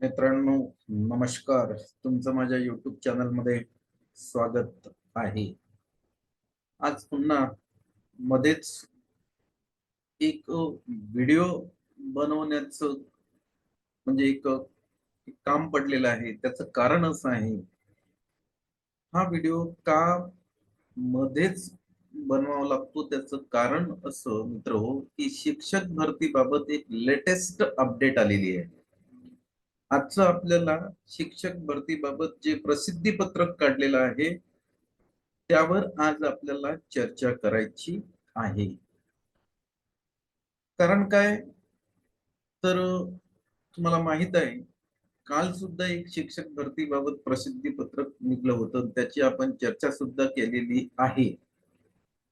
मित्रांनो नमस्कार. तुमचं माझ्या युट्यूब चॅनलमध्ये स्वागत आहे. आज पुन्हा मध्येच एक व्हिडिओ बनवण्याचं म्हणजे एक एक काम पडलेलं आहे. त्याचं कारण असं आहे हा व्हिडिओ का मध्येच बनवावा लागतो? त्याचं कारण असं मित्र हो की शिक्षक भरतीबाबत एक लेटेस्ट अपडेट आलेली आहे. आजचं आपल्याला शिक्षक भरतीबाबत जे प्रसिद्धी पत्रक काढलेलं आहे त्यावर आज आपल्याला चर्चा करायची आहे. कारण काय? तर तुम्हाला माहीत आहे काल सुद्धा एक शिक्षक भरतीबाबत प्रसिद्धी पत्रक निघलं होतं त्याची आपण चर्चा सुद्धा केलेली आहे.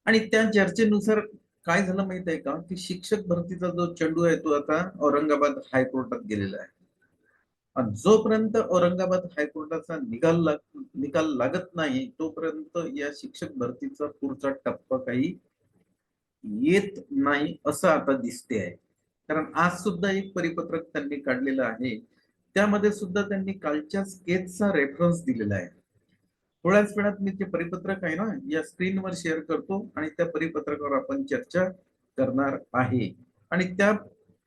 आणि त्या चर्चेनुसार काय झालं माहीत आहे का? की शिक्षक भरतीचा जो चेंडू आहे तो आता औरंगाबाद हायकोर्टात गेलेला आहे. जोपर्यंत औरंगाबाद हायकोर्टाचा निकाल लाग निकाल लागत नाही तोपर्यंत या शिक्षक भरतीचा पुढचा टप्पा काही येत नाही असं आता दिसते आहे कारण आज सुद्धा एक परिपत्रक त्यांनी काढलेलं आहे. त्यामध्ये सुद्धा त्यांनी कालच्या स्केचचा रेफरन्स दिलेला आहे. थोड्याच वेळात मी ते परिपत्रक आहे ना या स्क्रीनवर शेअर करतो आणि त्या परिपत्रकावर आपण चर्चा करणार आहे. आणि त्या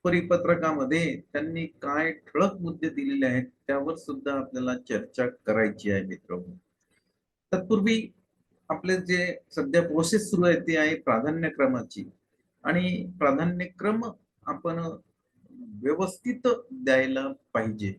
परिपत्रकामध्ये त्यांनी काय ठळक मुद्दे दिलेले आहेत त्यावर सुद्धा आपल्याला चर्चा करायची आहे मित्र. तत्पूर्वी आपले जे सध्या प्रोसेस सुरू आहे ते आहे प्राधान्यक्रमाची. आणि प्राधान्यक्रम आपण व्यवस्थित द्यायला पाहिजे.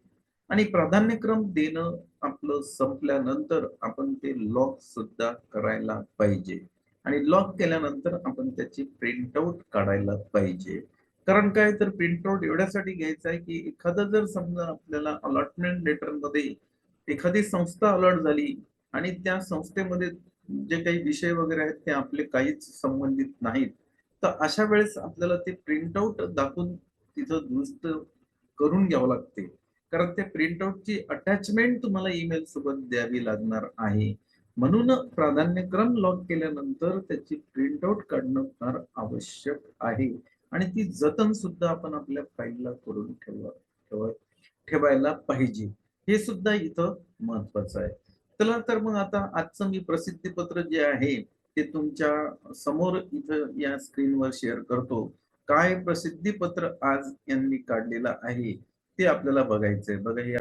आणि प्राधान्यक्रम देणं आपलं संपल्यानंतर आपण ते लॉक सुद्धा करायला पाहिजे. आणि लॉक केल्यानंतर आपण त्याची प्रिंटआउट काढायला पाहिजे. कारण काय तर प्रिंटआउट एवढ्यासाठी घ्यायचं आहे की एखादं जर समजा आपल्याला अलॉटमेंट लेटरमध्ये एखादी संस्था अलॉट झाली आणि त्या संस्थेमध्ये जे काही विषय वगैरे आहेत ते आपले काहीच संबंधित नाहीत तर अशा वेळेस आपल्याला ते प्रिंटआउट दाखवून तिथं दुरुस्त करून घ्यावं लागते. कारण त्या प्रिंटआउटची अटॅचमेंट तुम्हाला ईमेल सोबत द्यावी लागणार आहे. म्हणून प्राधान्यक्रम लॉक केल्यानंतर त्याची प्रिंटआउट काढणं फार आवश्यक आहे. आणि ती जतन सुद्धा आपण आपल्या फाईलला करून ठेवा ठेवायला पाहिजे. हे सुद्धा इथं महत्वाचं आहे. चला तर मग आता आजचं मी प्रसिद्धी पत्र जे आहे ते तुमच्यासमोर इथं या स्क्रीनवर शेअर करतो. काय प्रसिद्धी पत्र आज यांनी काढलेलं आहे ते आपल्याला बघायचंय बघा हे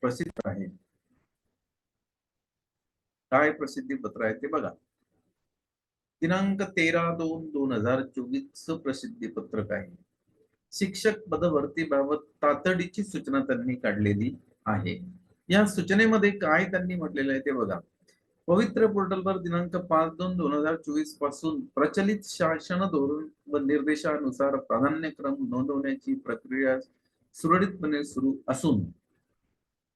प्रसिद्ध आहे. काय प्रसिद्धी पत्र आहे ते बघा. दिनांक तेरा दोन दोन हजार चोवीस प्रसिद्धी पत्रक आहे. शिक्षक पदभरतीबाबत तातडीची सूचना त्यांनी काढलेली आहे. या सूचनेमध्ये काय त्यांनी म्हटलेलं आहे ते बघा. पवित्र पोर्टलवर दिनांक पाच दोन दोन हजार चोवीसपासून प्रचलित शासन धोरण व निर्देशानुसार प्राधान्यक्रम नोंदवण्याची प्रक्रिया सुरळीतपणे सुरू असून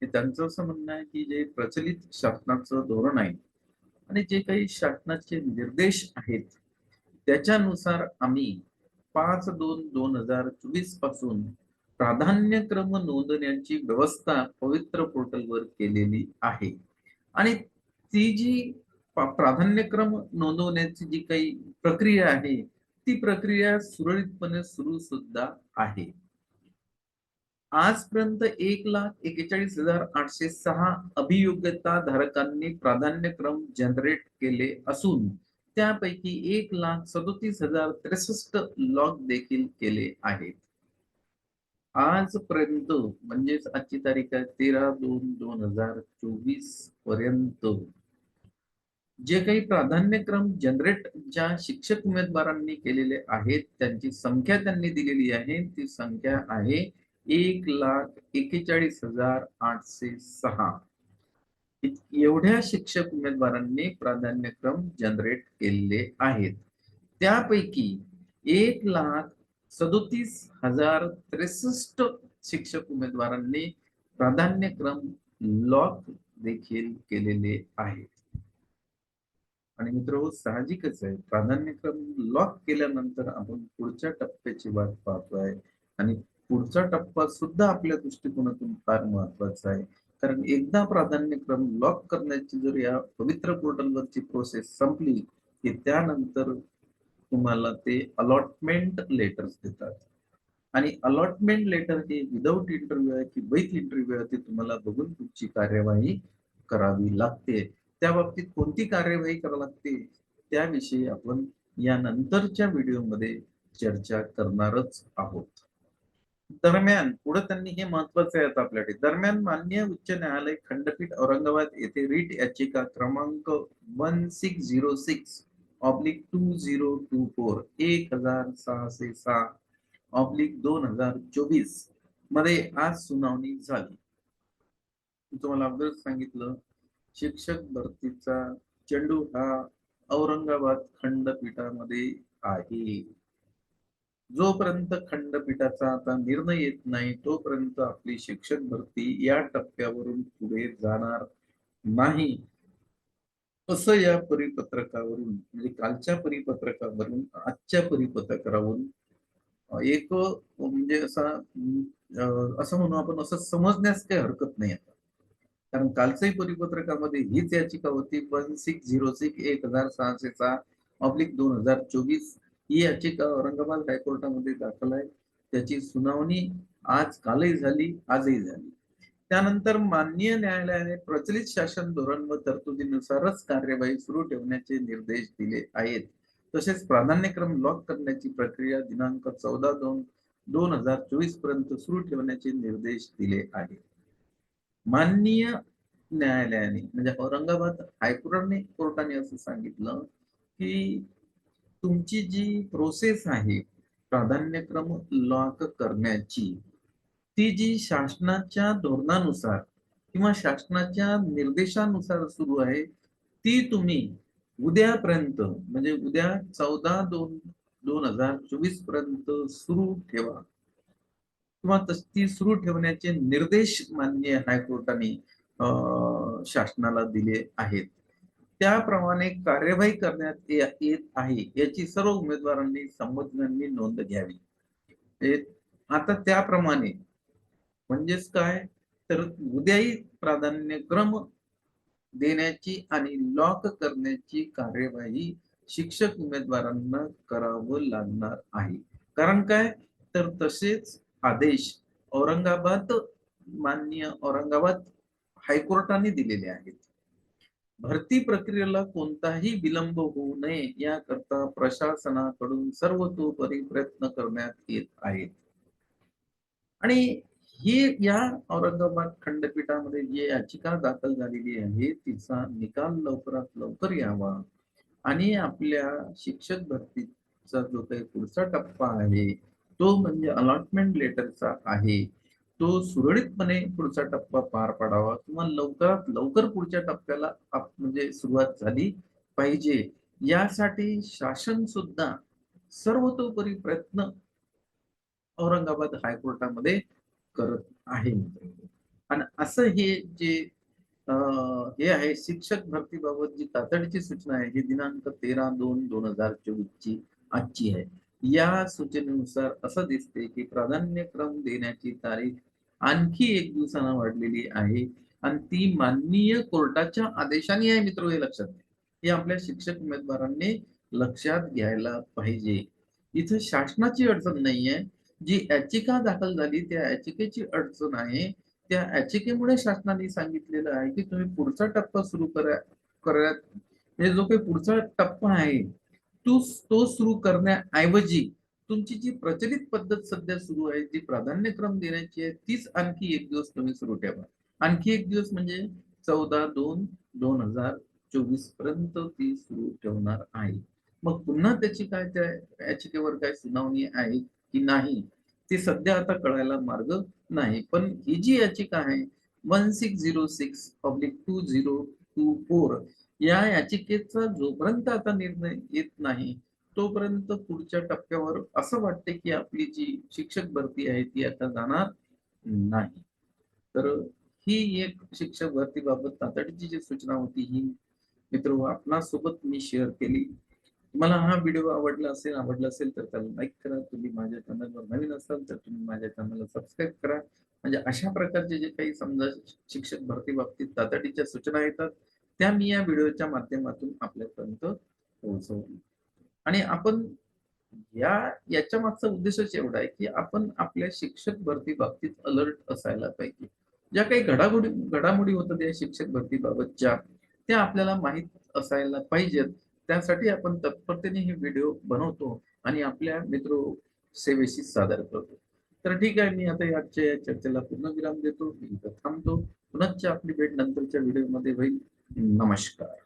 त्यांचं असं म्हणणं आहे की जे प्रचलित शासनाचं धोरण आहे आणि जे काही शासनाचे निर्देश आहेत त्याच्यानुसार आम्ही पाच दोन दोन हजार चोवीसपासून प्राधान्यक्रम नोंदण्याची व्यवस्था पवित्र पोर्टलवर केलेली आहे. आणि ती जी प्राधान्यक्रम नोंदवण्याची जी काही प्रक्रिया आहे ती प्रक्रिया सुरळीतपणे सुरू सुद्धा आहे. आजपर्यंत एक लाख एकेचाळीस हजार आठशे सहा अभियोग्यता धारकांनी प्राधान्यक्रम जनरेट केले असून त्यापैकी एक लाख सदोतीस हजार त्रेसष्ट लॉग देखील केले आहेत. आजपर्यंत म्हणजेच आजची तारीख आहे तेरा दोन दोन हजार चोवीसपर्यंत जे काही प्राधान्यक्रम जनरेट ज्या शिक्षक उमेदवारांनी केलेले आहेत त्यांची संख्या त्यांनी दिलेली आहे ती संख्या आहे एक लाख एकेचाळीस हजार आठशे सहा. एवढ्या शिक्षक उमेदवारांनी प्राधान्यक्रम जनरेट केलेले आहेत. त्यापैकी एक लाख सदोतीस हजार त्रेसष्ट शिक्षक उमेदवारांनी प्राधान्यक्रम लॉक देखील केलेले आहेत. आणि मित्र हो, साहजिकच आहे. प्राधान्यक्रम लॉक केल्यानंतर आपण पुढच्या टप्प्याची वाट पाहतोय. आणि पुढचा टप्पा सुद्धा आपल्या दृष्टिकोनातून फार महत्त्वाचा आहे. कारण एकदा प्राधान्यक्रम लॉक करण्याची जर या पवित्र पोर्टलवरची प्रोसेस संपली की त्यानंतर तुम्हाला ते अलॉटमेंट लेटर्स देतात. आणि अलॉटमेंट लेटर हे विदाऊट इंटरव्ह्यू आहे की विथ इंटरव्ह्यू आहे ते तुम्हाला बघून तुमची कार्यवाही करावी लागते. त्या बाबतीत कोणती कार्यवाही करावी लागते त्याविषयी आपण या नंतरच्या व्हिडिओमध्ये चर्चा करणारच आहोत. दरम्यान पुढे त्यांनी हे महत्वाचं आहे आता आपल्याकडे. दरम्यान मान्य उच्च न्यायालय खंडपीठ औरंगाबाद येथे रीट याचिका क्रमांक one six zero six oblique two zero two four एक हजार सहाशे सहा ऑब्लिक दोन हजार चोवीसमध्ये आज सुनावणी झाली. तुम्हाला अगोदरच सांगितलं शिक्षक भरतीचा चेंडू हा औरंगाबाद खंडपीठामध्ये आहे. जोपर्यंत खंडपीठाचा आता निर्णय येत नाही तोपर्यंत आपली शिक्षक भरती या टप्प्यावरून पुढे जाणार नाही. असं या परिपत्रकावरून म्हणजे कालच्या परिपत्रकावरून आजच्या परिपत्रकावरून एक म्हणजे असा असं म्हणू आपण असं समजण्यास काही हरकत नाही आता. कारण कालच्याही परिपत्रकामध्ये हीच याचिका होती वन सिक्स झिरो सिक्स एक हजार सहाशे सहा ऑब्लिक दोन हजार चोवीस ही याचिका औरंगाबाद हायकोर्टामध्ये दाखल आहे. त्याची सुनावणी आज कालही झाली आजही झाली. त्यानंतर माननीय न्यायालयाने प्रचलित शासन धोरण व तरतुदीनुसारच कार्यवाही सुरू ठेवण्याचे निर्देश दिले आहेत. तसेच प्राधान्यक्रम लॉक करण्याची प्रक्रिया दिनांक चौदा दोन दोन हजार चोवीसपर्यंत सुरू ठेवण्याचे निर्देश दिले आहेत. माननीय न्यायालयाने म्हणजे औरंगाबाद हायकोर्टाने कोर्टाने असं सांगितलं की तुमची जी प्रोसेस आहे प्राधान्यक्रम लॉक करण्याची ती जी शासनाच्या धोरणानुसार किंवा शासनाच्या निर्देशानुसार सुरू आहे ती तुम्ही उद्यापर्यंत म्हणजे उद्या चौदा दोन दोन हजार चोवीसपर्यंत सुरू ठेवा. किंवा ती सुरू ठेवण्याचे निर्देश माननीय हायकोर्टाने शासनाला दिले आहेत. त्याप्रमाणे कार्यवाही करण्यात येत आहे. याची सर्व उमेदवारांनी संबंधितांनी नोंद घ्यावी. आता त्याप्रमाणे म्हणजेच काय? तर उद्याही प्राधान्यक्रम देण्याची आणि लॉक करण्याची कार्यवाही शिक्षक उमेदवारांना करावं लागणार आहे. कारण काय? तर तसेच आदेश औरंगाबाद माननीय औरंगाबाद हायकोर्टाने दिलेले आहेत. भरती प्रक्रियेला कोणताही विलंब होऊ नये याकरता प्रशासनाकडून सर्वतोपरी प्रयत्न करण्यात येत आहेत. आणि ही या औरंगाबाद खंडपीठामध्ये जी याचिका दाखल झालेली आहे तिचा निकाल लवकरात लवकर यावा आणि आपल्या शिक्षक भरतीचा जो काही पुढचा टप्पा आहे तो म्हणजे अलॉटमेंट लेटरचा आहे. तो सुरळीतपणे पुढचा टप्पा पार पाडावा किंवा लवकरात लवकर पुढच्या टप्प्याला म्हणजे सुरुवात झाली पाहिजे. यासाठी शासन सुद्धा सर्वतोपरी प्रयत्न औरंगाबाद हायकोर्टामध्ये करत आहे. आणि असं हे जे हे आहे शिक्षक भरतीबाबत जी तातडीची सूचना आहे ही दिनांक तेरा दोन दोन हजार चोवीस ची आजची आहे. या सूचनेनुसार असं दिसते की प्राधान्यक्रम देण्याची तारीख आणखी एक दिवसानं वाढलेली आहे. आणि ती माननीय कोर्टाच्या आदेशाने आहे मित्र हे लक्षात घ्या. हे आपल्या शिक्षक उमेदवारांनी लक्षात घ्यायला पाहिजे. इथं शासनाची अडचण नाहीये. जी याचिका दाखल झाली त्या याचिकेची अडचण आहे. त्या याचिकेमुळे शासनाने सांगितलेलं आहे की तुम्ही पुढचा टप्पा सुरू करा करत हे जो काही पुढचा टप्पा आहे तो तो सुरू करण्याऐवजी तुमची जी प्रचलित पद्धत सध्या सुरू आहे जी प्राधान्यक्रम देण्याची आहे तीच आणखी एक दिवस तुम्ही सुरू ठेवा. आणखी एक दिवस म्हणजे चौदा दोन दोन हजार चोवीसपर्यंत ती सुरू ठेवणार आहे. मग पुन्हा त्याची काय त्या याचिकेवर काय सुनावणी आहे की नाही ते सध्या आता कळायला मार्ग नाही. पण ही जी याचिका आहे one six zero six public two zero two four या याचिकेचा जोपर्यंत आता निर्णय येत नाही तोपर्यंत पुढच्या टप्प्यावर असं वाटते की आपली जी शिक्षक भरती आहे ती आता जाणार नाही. तर ही एक शिक्षक भरतीबाबत तातडीची जी सूचना होती ही मित्र हो, आपणासोबत मी शेअर केली. तुम्हाला हा व्हिडिओ आवडला असेल आवडला असेल तर त्याला लाईक करा. तुम्ही माझ्या चॅनलवर नवीन असाल तर तुम्ही माझ्या चॅनलला सबस्क्राईब करा. म्हणजे अशा प्रकारचे जे काही समजा शिक्षक भरती बाबतीत तातडीच्या सूचना येतात त्या मी या व्हिडिओच्या माध्यमातून आपल्यापर्यंत पोहोचवली. आणि आपण या याच्या मागचा उद्देशच एवढा आहे की आपण आपल्या शिक्षक भरती बाबतीत अलर्ट असायला पाहिजे. ज्या काही घडामोडी घडामोडी होतात या शिक्षक भरती बाबतच्या त्या आपल्याला माहीत असायला पाहिजेत. त्यासाठी आपण तत्परतेने हे व्हिडिओ बनवतो आणि आपल्या मित्र सेवेशी सादर करतो. तर ठीक आहे मी आता आजच्या या चर्चेला पूर्ण विराम देतो. मी इथं थांबतो. पुनश्च आपली भेट नंतरच्या व्हिडिओमध्ये होईल. नमस्कार